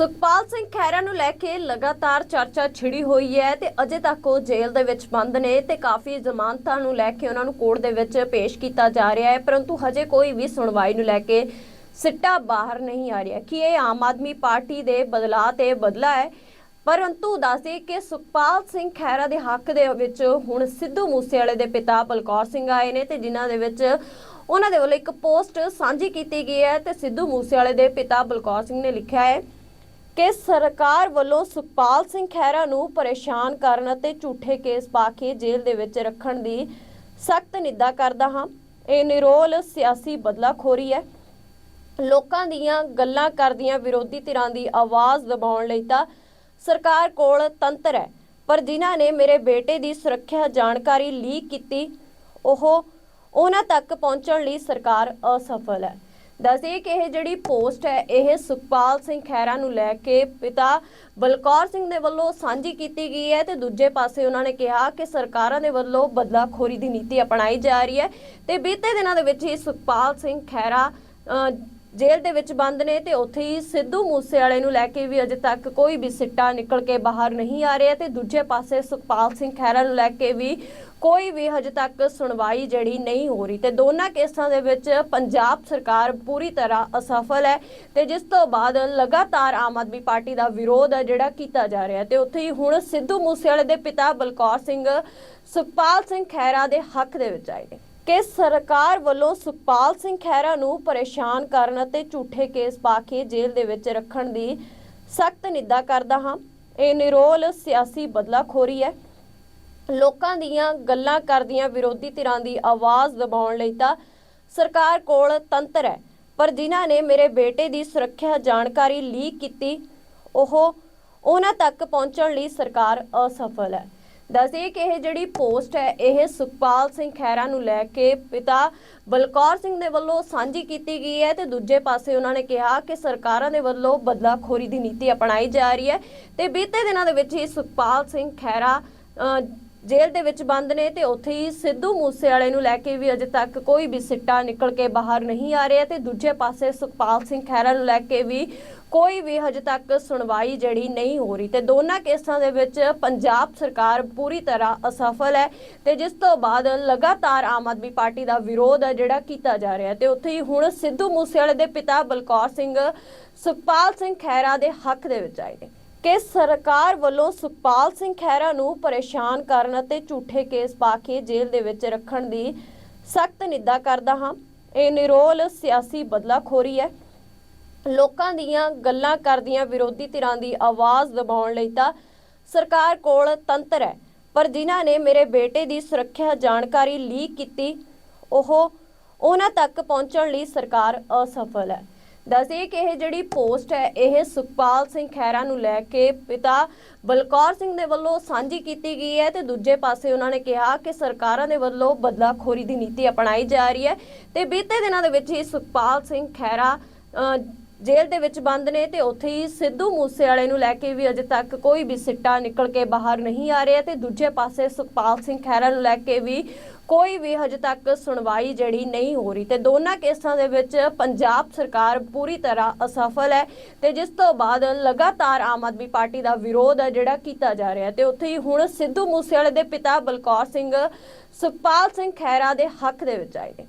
ਸੁਖਪਾਲ ਸਿੰਘ ਖਹਿਰਾ ਨੂੰ ਲੈ ਕੇ ਲਗਾਤਾਰ ਚਰਚਾ ਛਿੜੀ ਹੋਈ ਹੈ ਤੇ ਅਜੇ ਤੱਕ ਉਹ ਜੇਲ੍ਹ ਦੇ ਵਿੱਚ ਬੰਦ ਨੇ ਤੇ ਕਾਫੀ ਜ਼ਮਾਨਤਾਂ ਨੂੰ ਲੈ ਕੇ ਉਹਨਾਂ ਨੂੰ ਕੋਰਟ ਦੇ ਵਿੱਚ ਪੇਸ਼ ਕੀਤਾ ਜਾ ਰਿਹਾ ਹੈ, ਪਰੰਤੂ ਹਜੇ ਕੋਈ ਵੀ ਸੁਣਵਾਈ ਨੂੰ ਲੈ ਕੇ ਸਿੱਟਾ ਬਾਹਰ ਨਹੀਂ ਆ ਰਿਹਾ। ਕਿ ਇਹ ਆਮ ਆਦਮੀ ਪਾਰਟੀ ਦੇ ਬਦਲਾਅ ਤੇ ਬਦਲਾ ਹੈ? ਪਰੰਤੂ ਦੱਸਦੇ ਕਿ ਸੁਖਪਾਲ ਸਿੰਘ ਖਹਿਰਾ ਦੇ ਹੱਕ ਦੇ ਵਿੱਚ ਹੁਣ ਸਿੱਧੂ ਮੂਸੇਵਾਲੇ ਦੇ ਪਿਤਾ ਬਲਕੌਰ ਸਿੰਘ ਆਏ ਨੇ ਤੇ ਜਿਨ੍ਹਾਂ ਦੇ ਵਿੱਚ ਉਹਨਾਂ ਦੇ ਵੱਲੋਂ ਇੱਕ ਪੋਸਟ ਸਾਂਝੀ ਕੀਤੀ ਗਈ ਹੈ ਤੇ ਸਿੱਧੂ ਮੂਸੇਵਾਲੇ ਦੇ ਪਿਤਾ ਬਲਕੌਰ ਸਿੰਘ ਨੇ ਲਿਖਿਆ ਹੈ। ਕਿ ਸਰਕਾਰ ਵੱਲੋਂ ਸੁਖਪਾਲ ਸਿੰਘ ਖਹਿਰਾ ਨੂੰ ਪਰੇਸ਼ਾਨ ਕਰਨ ਅਤੇ ਝੂਠੇ ਕੇਸ ਪਾ ਕੇ ਜੇਲ੍ਹ ਦੇ ਵਿੱਚ ਰੱਖਣ ਦੀ ਸਖਤ ਨਿੰਦਾ ਕਰਦਾ ਹਾਂ। ਇਹ ਨਿਰੋਲ ਸਿਆਸੀ ਬਦਲਾਖੋਰੀ ਹੈ। ਲੋਕਾਂ ਦੀਆਂ ਗੱਲਾਂ ਕਰਦੀਆਂ ਵਿਰੋਧੀ ਧਿਰਾਂ ਦੀ ਆਵਾਜ਼ ਦਬਾਉਣ ਲਈ ਤਾਂ ਸਰਕਾਰ ਕੋਲ ਤੰਤਰ ਹੈ। ਪਰ ਜਿਨ੍ਹਾਂ ਨੇ ਮੇਰੇ ਬੇਟੇ ਦੀ ਸੁਰੱਖਿਆ ਜਾਣਕਾਰੀ ਲੀਕ ਕੀਤੀ, ਉਹ ਉਹਨਾਂ ਤੱਕ ਪਹੁੰਚਣ ਲਈ ਸਰਕਾਰ ਅਸਫਲ ਹੈ। ਦੱਸਦੇ ਕਿ ਇਹ ਜਿਹੜੀ ਪੋਸਟ ਹੈ, ਇਹ ਸੁਖਪਾਲ ਸਿੰਘ ਖਹਿਰਾ ਨੂੰ ਲੈ ਕੇ ਪਿਤਾ ਬਲਕੌਰ ਸਿੰਘ ਦੇ ਵੱਲੋਂ ਸਾਂਝੀ ਕੀਤੀ ਗਈ ਹੈ ਤੇ ਦੂਜੇ ਪਾਸੇ ਉਹਨਾਂ ਨੇ ਕਿਹਾ ਕਿ ਸਰਕਾਰਾਂ ਦੇ ਵੱਲੋਂ ਬਦਲਾਖੋਰੀ ਦੀ ਨੀਤੀ ਅਪਣਾਈ ਜਾ ਰਹੀ ਹੈ ਤੇ ਬੀਤੇ ਦਿਨਾਂ ਦੇ ਵਿੱਚ ਹੀ ਸੁਖਪਾਲ ਸਿੰਘ ਖਹਿਰਾ ਜੇਲ੍ਹ ਦੇ ਵਿੱਚ ਬੰਦ ਨੇ ਤੇ ਉੱਥੇ ਹੀ ਸਿੱਧੂ ਮੂਸੇਵਾਲੇ ਨੂੰ ਲੈ ਕੇ ਵੀ ਅਜੇ ਤੱਕ ਕੋਈ ਵੀ ਸਿੱਟਾ ਨਿਕਲ ਕੇ ਬਾਹਰ ਨਹੀਂ ਆ ਰਿਹਾ ਤੇ ਦੂਜੇ ਪਾਸੇ ਸੁਖਪਾਲ ਸਿੰਘ ਖਹਿਰਾ ਨੂੰ ਲੈ ਕੇ ਵੀ ਕੋਈ ਵੀ ਹਜੇ ਤੱਕ ਸੁਣਵਾਈ ਜਿਹੜੀ ਨਹੀਂ ਹੋ ਰਹੀ ਤੇ ਦੋਨਾਂ ਕੇਸਾਂ ਦੇ ਵਿੱਚ ਪੰਜਾਬ ਸਰਕਾਰ ਪੂਰੀ ਤਰ੍ਹਾਂ ਅਸਫਲ ਹੈ ਤੇ ਜਿਸ ਤੋਂ ਬਾਅਦ ਲਗਾਤਾਰ ਆਮ ਆਦਮੀ ਪਾਰਟੀ ਦਾ ਵਿਰੋਧ ਹੈ ਜਿਹੜਾ ਕੀਤਾ ਜਾ ਰਿਹਾ ਹੈ ਤੇ ਉੱਥੇ ਹੀ ਹੁਣ ਸਿੱਧੂ ਮੂਸੇਵਾਲੇ ਦੇ ਪਿਤਾ ਬਲਕੌਰ ਸਿੰਘ, ਸੁਖਪਾਲ ਸਿੰਘ ਖਹਿਰਾ ਦੇ ਹੱਕ ਦੇ ਵਿੱਚ ਆਏ ਨੇ ਕਿ ਸਰਕਾਰ ਵੱਲੋਂ ਸੁਖਪਾਲ ਸਿੰਘ ਖਹਿਰਾ ਨੂੰ ਪਰੇਸ਼ਾਨ ਕਰਨ ਅਤੇ ਝੂਠੇ ਕੇਸ ਪਾ ਕੇ ਜੇਲ੍ਹ ਦੇ ਵਿੱਚ ਰੱਖਣ ਦੀ ਸਖਤ ਨਿੰਦਾ ਕਰਦਾ ਹਾਂ। ਇਹ ਨਿਰੋਲ ਸਿਆਸੀ ਬਦਲਾਖੋਰੀ ਹੈ। ਲੋਕਾਂ ਦੀਆਂ ਗੱਲਾਂ ਕਰਦੀਆਂ ਵਿਰੋਧੀ ਧਿਰਾਂ ਦੀ ਆਵਾਜ਼ ਦਬਾਉਣ ਲਈ ਤਾਂ ਸਰਕਾਰ ਕੋਲ ਤੰਤਰ ਹੈ। ਪਰ ਜਿਨ੍ਹਾਂ ਨੇ ਮੇਰੇ ਬੇਟੇ ਦੀ ਸੁਰੱਖਿਆ ਜਾਣਕਾਰੀ ਲੀਕ ਕੀਤੀ, ਉਹ ਉਹਨਾਂ ਤੱਕ ਪਹੁੰਚਣ ਲਈ ਸਰਕਾਰ ਅਸਫਲ ਹੈ। ਦੱਸਦੇ ਕਿ ਇਹ ਜਿਹੜੀ ਪੋਸਟ ਹੈ, ਇਹ ਸੁਖਪਾਲ ਸਿੰਘ ਖਹਿਰਾ ਨੂੰ ਲੈ ਕੇ ਪਿਤਾ ਬਲਕੌਰ ਸਿੰਘ ਦੇ ਵੱਲੋਂ ਸਾਂਝੀ ਕੀਤੀ ਗਈ ਹੈ ਤੇ ਦੂਜੇ ਪਾਸੇ ਉਹਨਾਂ ਨੇ ਕਿਹਾ ਕਿ ਸਰਕਾਰਾਂ ਦੇ ਵੱਲੋਂ ਬਦਲਾਖੋਰੀ ਦੀ ਨੀਤੀ ਅਪਣਾਈ ਜਾ ਰਹੀ ਹੈ ਤੇ ਬੀਤੇ ਦਿਨਾਂ ਦੇ ਵਿੱਚ ਹੀ ਸੁਖਪਾਲ ਸਿੰਘ ਖਹਿਰਾ ਜੇਲ੍ਹ ਦੇ ਵਿੱਚ ਬੰਦ ਨੇ ਤੇ ਉੱਥੇ ਹੀ ਸਿੱਧੂ ਮੂਸੇਵਾਲੇ ਨੂੰ ਲੈ ਕੇ ਵੀ ਅਜੇ ਤੱਕ ਕੋਈ ਵੀ ਸਿੱਟਾ ਨਿਕਲ ਕੇ ਬਾਹਰ ਨਹੀਂ ਆ ਰਿਹਾ ਤੇ ਦੂਜੇ ਪਾਸੇ ਸੁਖਪਾਲ ਸਿੰਘ ਖਹਿਰਾ ਨੂੰ ਲੈ ਕੇ ਵੀ ਕੋਈ ਵੀ ਹਜੇ ਤੱਕ ਸੁਣਵਾਈ ਜਿਹੜੀ ਨਹੀਂ ਹੋ ਰਹੀ। ਤੇ ਦੋਨਾਂ ਕੇਸਾਂ ਦੇ ਵਿੱਚ ਪੰਜਾਬ ਸਰਕਾਰ ਪੂਰੀ ਤਰ੍ਹਾਂ ਅਸਫਲ ਹੈ ਤੇ ਜਿਸ ਤੋਂ ਬਾਅਦ ਲਗਾਤਾਰ ਆਮ ਆਦਮੀ ਪਾਰਟੀ ਦਾ ਵਿਰੋਧ ਹੈ ਜਿਹੜਾ ਕੀਤਾ ਜਾ ਰਿਹਾ ਹੈ। ਤੇ ਉੱਥੇ ਹੀ ਹੁਣ ਸਿੱਧੂ ਮੂਸੇਵਾਲੇ ਦੇ ਪਿਤਾ ਬਲਕੌਰ ਸਿੰਘ ਸੁਖਪਾਲ ਸਿੰਘ ਖਹਿਰਾ ਦੇ ਹੱਕ ਦੇ ਵਿੱਚ ਆਏ ਨੇ। ਕਿ ਸਰਕਾਰ ਵੱਲੋਂ ਸੁਖਪਾਲ ਸਿੰਘ ਖਹਿਰਾ ਨੂੰ ਪਰੇਸ਼ਾਨ ਕਰਨ ਅਤੇ ਝੂਠੇ ਕੇਸ ਪਾ ਕੇ ਜੇਲ੍ਹ ਦੇ ਵਿੱਚ ਰੱਖਣ ਦੀ ਸਖਤ ਨਿੰਦਾ ਕਰਦਾ ਹਾਂ। ਇਹ ਨਿਰੋਲ ਸਿਆਸੀ ਬਦਲਾਖੋਰੀ ਹੈ। ਲੋਕਾਂ ਦੀਆਂ ਗੱਲਾਂ ਕਰਦੀਆਂ ਵਿਰੋਧੀ ਧਿਰਾਂ ਦੀ ਆਵਾਜ਼ ਦਬਾਉਣ ਲਈ ਤਾਂ ਸਰਕਾਰ ਕੋਲ ਤੰਤਰ ਹੈ, ਪਰ ਜਿਨ੍ਹਾਂ ਨੇ ਮੇਰੇ ਬੇਟੇ ਦੀ ਸੁਰੱਖਿਆ ਜਾਣਕਾਰੀ ਲੀਕ ਕੀਤੀ, ਉਹ ਉਹਨਾਂ ਤੱਕ ਪਹੁੰਚਣ ਲਈ ਸਰਕਾਰ ਅਸਫਲ ਹੈ। ਦੱਸਦੇ ਕਿ ਇਹ ਜਿਹੜੀ ਪੋਸਟ ਹੈ, ਇਹ ਸੁਖਪਾਲ ਸਿੰਘ ਖਹਿਰਾ ਨੂੰ ਲੈ ਕੇ ਪਿਤਾ ਬਲਕੌਰ ਸਿੰਘ ਦੇ ਵੱਲੋਂ ਸਾਂਝੀ ਕੀਤੀ ਗਈ ਹੈ ਤੇ ਦੂਜੇ ਪਾਸੇ ਉਹਨਾਂ ਨੇ ਕਿਹਾ ਕਿ ਸਰਕਾਰਾਂ ਦੇ ਵੱਲੋਂ ਬਦਲਾਖੋਰੀ ਦੀ ਨੀਤੀ ਅਪਣਾਈ ਜਾ ਰਹੀ ਹੈ ਤੇ ਬੀਤੇ ਦਿਨਾਂ ਦੇ ਵਿੱਚ ਹੀ ਸੁਖਪਾਲ ਸਿੰਘ ਖਹਿਰਾ ਜੇਲ੍ਹ ਦੇ ਵਿੱਚ ਬੰਦ ਨੇ ਤੇ ਉੱਥੇ ਹੀ ਸਿੱਧੂ ਮੂਸੇਵਾਲੇ ਨੂੰ ਲੈ ਕੇ ਵੀ ਅਜੇ ਤੱਕ ਕੋਈ ਵੀ ਸਿੱਟਾ ਨਿਕਲ ਕੇ ਬਾਹਰ ਨਹੀਂ ਆ ਰਿਹਾ ਤੇ ਦੂਜੇ ਪਾਸੇ ਸੁਖਪਾਲ ਸਿੰਘ ਖਹਿਰਾ ਨੂੰ ਲੈ ਕੇ ਵੀ ਕੋਈ ਵੀ ਹਜੇ ਤੱਕ ਸੁਣਵਾਈ ਜਿਹੜੀ ਨਹੀਂ ਹੋ ਰਹੀ। ਤੇ ਦੋਨਾਂ ਕੇਸਾਂ ਦੇ ਵਿੱਚ ਪੰਜਾਬ ਸਰਕਾਰ ਪੂਰੀ ਤਰ੍ਹਾਂ ਅਸਫਲ ਹੈ ਤੇ ਜਿਸ ਤੋਂ ਬਾਅਦ ਲਗਾਤਾਰ ਆਮ ਆਦਮੀ ਪਾਰਟੀ ਦਾ ਵਿਰੋਧ ਹੈ ਜਿਹੜਾ ਕੀਤਾ ਜਾ ਰਿਹਾ ਹੈ। ਤੇ ਉੱਥੇ ਹੀ ਹੁਣ ਸਿੱਧੂ ਮੂਸੇਵਾਲੇ ਦੇ ਪਿਤਾ ਬਲਕੌਰ ਸਿੰਘ ਸੁਖਪਾਲ ਸਿੰਘ ਖਹਿਰਾ ਦੇ ਹੱਕ ਦੇ ਵਿੱਚ ਆਏ ਨੇ।